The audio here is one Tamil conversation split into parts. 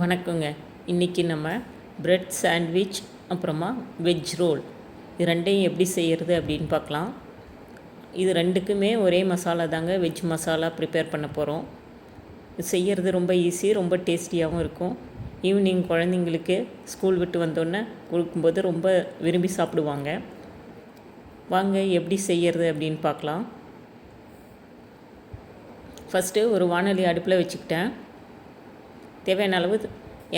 வணக்கங்க. இன்றைக்கி நம்ம பிரெட் சாண்ட்விச் அப்புறமா வெஜ் ரோல் இது ரெண்டையும் எப்படி செய்கிறது அப்படின்னு பார்க்கலாம். இது ரெண்டுக்குமே ஒரே மசாலா தாங்க. வெஜ் மசாலா ப்ரிப்பேர் பண்ண போகிறோம் செய்கிறது ரொம்ப ஈஸி ரொம்ப டேஸ்டியாகவும் இருக்கும். ஈவினிங் குழந்தைங்களுக்கு ஸ்கூல் விட்டு வந்தோடனே கொடுக்கும்போது ரொம்ப விரும்பி சாப்பிடுவாங்க. வாங்க எப்படி செய்கிறது அப்படின்னு பார்க்கலாம். ஃபஸ்ட்டு ஒரு வானொலி அடுப்பில் வச்சுக்கிட்டேன். தேவையான அளவு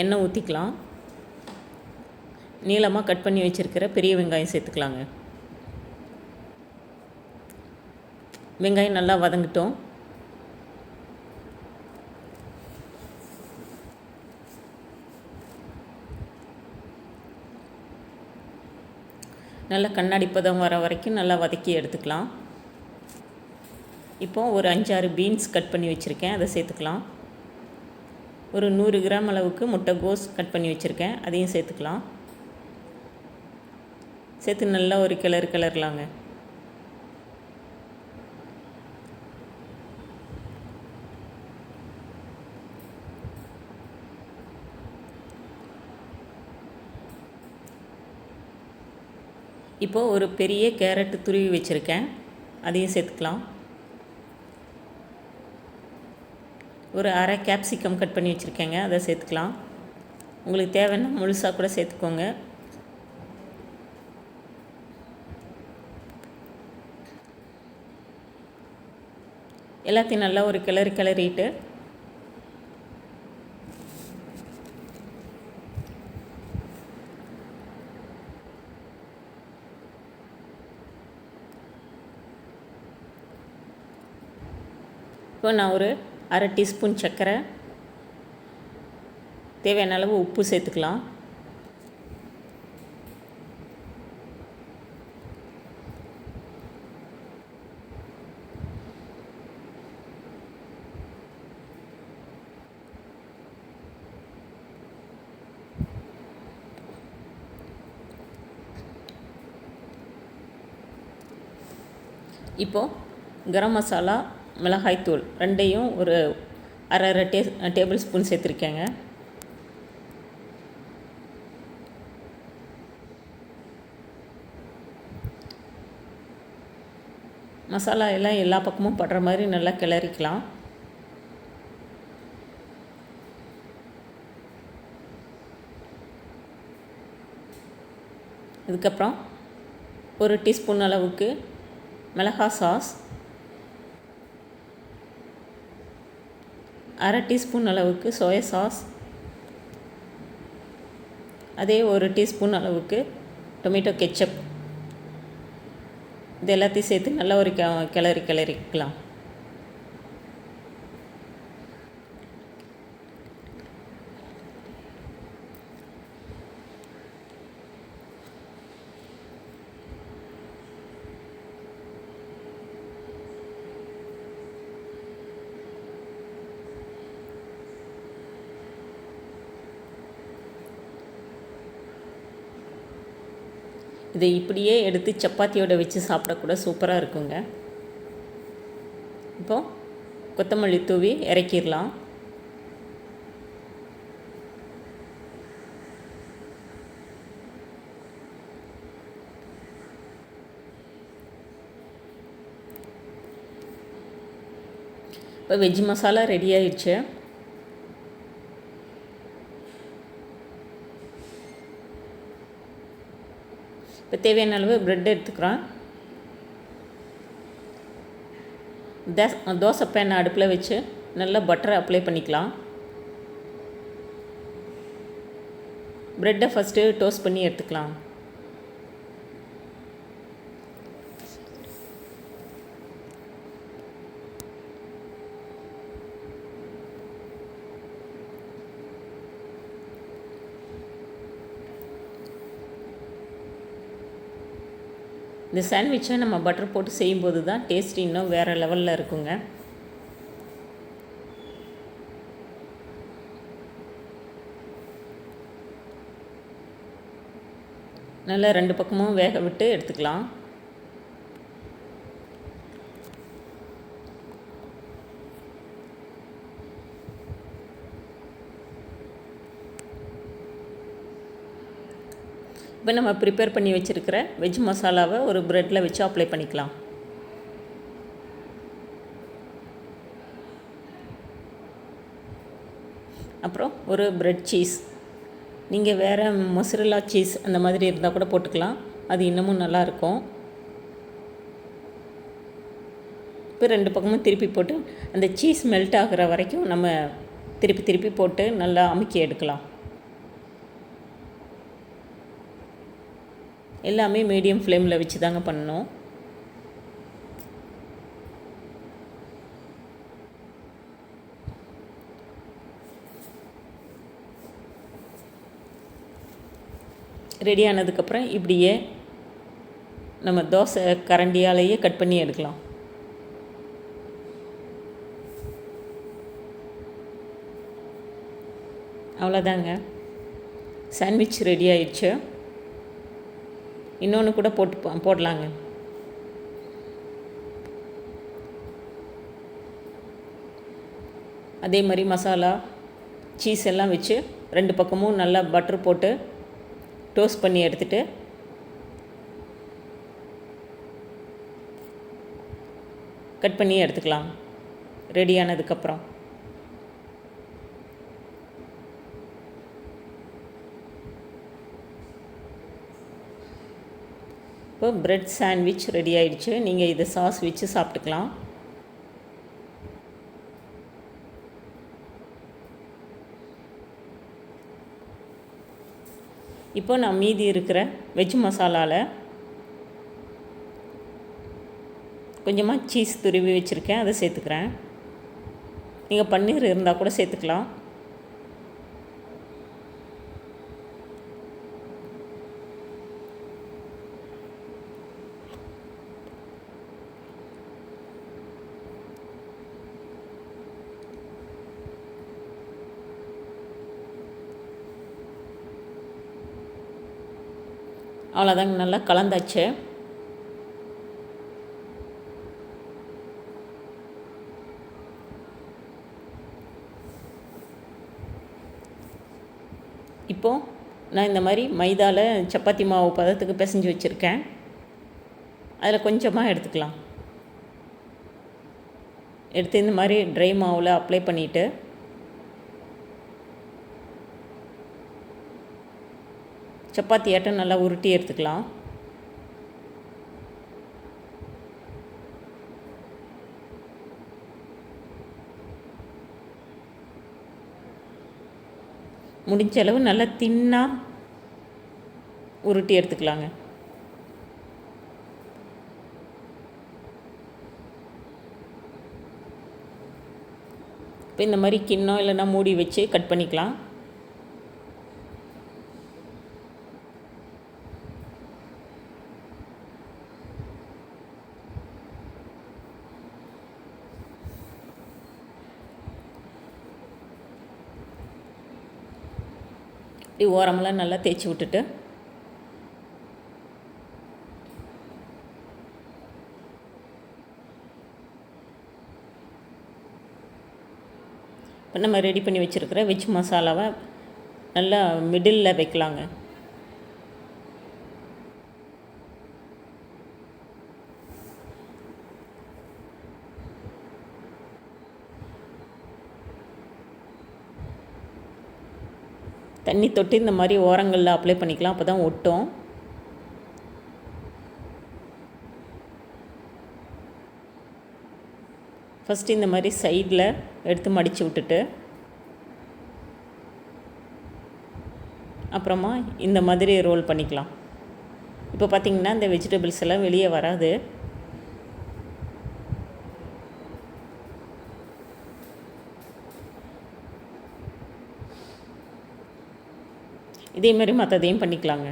எண்ணெய் ஊற்றிக்கலாம் நீளமாக கட் பண்ணி வச்சுருக்கிற பெரிய வெங்காயம் சேர்த்துக்கலாங்க. வெங்காயம் நல்லா வதங்கிட்டோம். நல்லா கண்ணாடி பதம் வர வரைக்கும் நல்லா வதக்கி எடுத்துக்கலாம். இப்போது ஒரு அஞ்சாறு பீன்ஸ் கட் பண்ணி வச்சுருக்கேன். அதை சேர்த்துக்கலாம். ஒரு நூறு கிராம் அளவுக்கு முட்டைகோஸ் கட் பண்ணி வச்சுருக்கேன். அதையும் சேர்த்துக்கலாம். சேர்த்து நல்லா ஒரு கிளறு கிளறலாங்க. இப்போது ஒரு பெரிய கேரட்டு துருவி வச்சுருக்கேன். அதையும் சேர்த்துக்கலாம். ஒரு அரை கேப்சிகம் கட் பண்ணி வச்சுருக்கேங்க அதை சேர்த்துக்கலாம். உங்களுக்கு தேவைன்னா முழுசாக கூட சேர்த்துக்கோங்க. எல்லாத்தையும் நல்லா ஒரு கிளறி கிளறிட்டு இப்போ நான் ஒரு அரை டீஸ்பூன் சர்க்கரை. தேவையான அளவு உப்பு சேர்த்துக்கலாம். இப்போது கரம் மசாலா மிளகாய்த்தூள் ரெண்டையும் ஒரு அரை அரை டே டேபிள் ஸ்பூன் சேர்த்துருக்கேங்க. மசாலா எல்லாம் எல்லா பக்கமும் படுற மாதிரி நல்லா கிளறிக்கலாம். இதுக்கப்புறம் ஒரு டீஸ்பூன் அளவுக்கு மிளகா சாஸ். அரை டீஸ்பூன் அளவுக்கு சோயா சாஸ் அதே ஒரு டீஸ்பூன் அளவுக்கு டொமேட்டோ கெச்சப் இது எல்லாத்தையும் சேர்த்து நல்லா ஒரு கிளறி கிளறிக்கலாம். இதை இப்படியே எடுத்து சப்பாத்தியோட வச்சு சாப்பிடக்கூட சூப்பராக இருக்குங்க. இப்போது கொத்தமல்லி தூவி இறக்கிடலாம். இப்போ வெஜ் மசாலா ரெடி ஆயிடுச்சு. இப்போ தேவையான அளவு ப்ரெட் எடுத்துக்கிறோம். தஸ் தோசை பேன் அடுப்பில் வச்சு நல்லா பட்டரை அப்ளை பண்ணிக்கலாம். ப்ரெட்டை ஃபஸ்ட்டு டோஸ்ட் பண்ணி எடுத்துக்கலாம். இந்த சாண்ட்விச்சை நம்ம பட்டர் போட்டு செய்யும்போது தான் டேஸ்ட் இன்னும் வேறு லெவலில் இருக்குங்க. நல்லா ரெண்டு பக்கமும் வேக விட்டு எடுத்துக்கலாம். இப்போ நம்ம ப்ரிப்பேர் பண்ணி வச்சுருக்கிற வெஜ் மசாலாவை ஒரு ப்ரெட்டில் வச்சு அப்ளை பண்ணிக்கலாம். அப்புறம் ஒரு ப்ரெட் சீஸ் நீங்கள் வேறு மொசரல்லா சீஸ் அந்த மாதிரி இருந்தால் கூட போட்டுக்கலாம். அது இன்னமும் நல்லாயிருக்கும் இப்போ ரெண்டு பக்கமும் திருப்பி போட்டு அந்த சீஸ் மெல்ட் ஆகிற வரைக்கும் நம்ம திருப்பி திருப்பி போட்டு நல்லா அமுக்கி எடுக்கலாம். எல்லாமே மீடியம் ஃப்ளேமில் வச்சு தாங்க பண்ணணும். ரெடி ஆனதுக்கப்புறம் இப்படியே நம்ம தோசை கரண்டியாலேயே கட் பண்ணி எடுக்கலாம். அவ்வளோதாங்க. சாண்ட்விச் ரெடி ஆயிடுச்சு. இன்னொன்று கூட போட்டு போடலாங்க. அதே மாதிரி மசாலா சீஸ் எல்லாம் வச்சு ரெண்டு பக்கமும் நல்லா பட்டர் போட்டு டோஸ்ட் பண்ணி எடுத்துட்டு கட் பண்ணி எடுத்துக்கலாம். ரெடியானதுக்கப்புறம் இப்போ பிரெட் சாண்ட்விச் ரெடி ஆயிடுச்சு. நீங்கள் இதை சாஸ் வச்சு சாப்பிட்டுக்கலாம். இப்போ நான் மீதி இருக்கிற வெஜ் மசாலாவில் கொஞ்சமாக சீஸ் துருவி வச்சுருக்கேன். அதை சேர்த்துக்கிறேன். நீங்கள் பன்னீர் இருந்தால் கூட சேர்த்துக்கலாம். அவ்வளோதாங்க நல்லா கலந்தாச்சு. இப்போது நான் இந்த மாதிரி மைதாவில் சப்பாத்தி மாவு பதத்துக்கு பிசைஞ்சு வச்சுருக்கேன். அதில் கொஞ்சமாக எடுத்துக்கலாம். எடுத்து இந்த மாதிரி ட்ரை மாவில் அப்ளை பண்ணிவிட்டு சப்பாத்தி ஆட்டம் நல்லா உருட்டி எடுத்துக்கலாம். முடிஞ்ச அளவு நல்லா தின்னாக உருட்டி எடுத்துக்கலாங்க. இப்போ இந்த மாதிரி கிண்ணம் இல்லைன்னா மூடி வச்சு கட் பண்ணிக்கலாம். இப்படி ஓரமெல்லாம் நல்லா தேய்ச்சி விட்டுட்டு. இப்போ நம்ம ரெடி பண்ணி வச்சுருக்கிற வெஜ் மசாலாவை நல்லா மிடில் வைக்கலாங்க. தண்ணி தொட்டு இந்த மாதிரி ஓரங்களில் அப்ளை பண்ணிக்கலாம். அப்போ தான் ஒட்டும். ஃபஸ்ட்டு இந்த மாதிரி சைடில் எடுத்து மடித்து விட்டுட்டு அப்புறமா இந்த மாதிரி ரோல் பண்ணிக்கலாம். இப்போ பார்த்திங்கன்னா இந்த வெஜிடபிள்ஸ் எல்லாம் வெளியே வராது. இதே மாதிரி மற்றதையும் பண்ணிக்கலாங்க.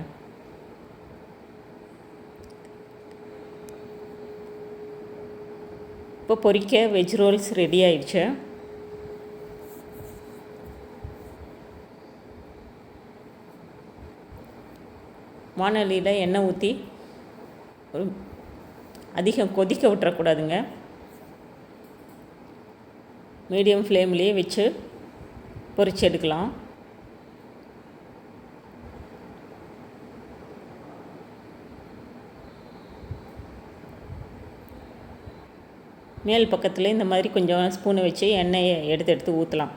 இப்போ பொரிக்க வெஜ் ரோல்ஸ் ரெடி ஆயிடுச்சு. வானொலியில் எண்ணெய் ஊற்றி ஒரு அதிகம் கொதிக்க விட்டுறக்கூடாதுங்க. மீடியம் ஃப்ளேம்லேயே வச்சு பொரிச்சு எடுக்கலாம். மேல் பக்கத்தில் இந்த மாதிரி கொஞ்சம் ஸ்பூனை வச்சு எண்ணெயை எடுத்து எடுத்து ஊற்றலாம்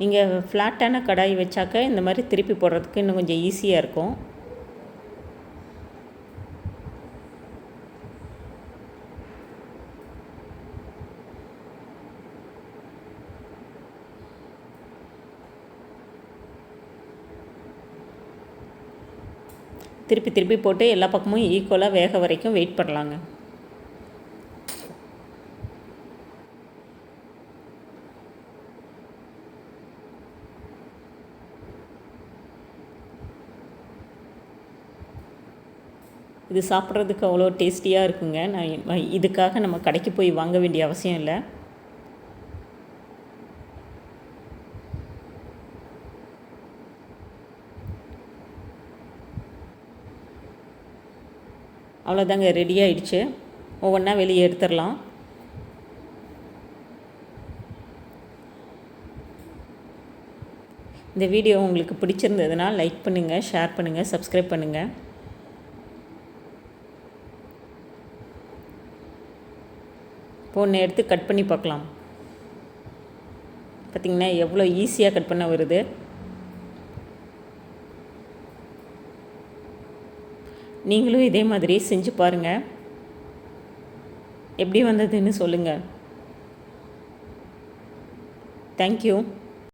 நீங்கள் ஃப்ளாட்டான கடாய் வச்சாக்க இந்த மாதிரி திருப்பி போடுறதுக்கு இன்னும் கொஞ்சம் ஈஸியாக இருக்கும். திருப்பி திருப்பி போட்டு எல்லா பக்கமும் ஈக்குவலாக வேக வரைக்கும் வெயிட் பண்ணலாங்க. இது சாப்பிட்றதுக்கு அவ்வளோ டேஸ்டியாக இருக்குங்க. நான் இதுக்காக நம்ம கடைக்கு போய் வாங்க வேண்டிய அவசியம் இல்லை. அவ்வளோதாங்க ரெடி ஆயிடுச்சு. ஒவ்வொன்றா வெளியே எடுத்துடலாம். இந்த வீடியோ உங்களுக்கு பிடிச்சிருந்ததுன்னா லைக் பண்ணுங்கள் ஷேர் பண்ணுங்கள் சப்ஸ்கிரைப் பண்ணுங்கள் ஒன்று எடுத்து கட் பண்ணி பார்க்கலாம். பார்த்திங்கன்னா எவ்வளோ ஈஸியாக கட் பண்ண வருது. நீங்களும் இதே மாதிரி செஞ்சு பாருங்கள் எப்படி வந்ததுன்னு சொல்லுங்கள் தேங்க்யூ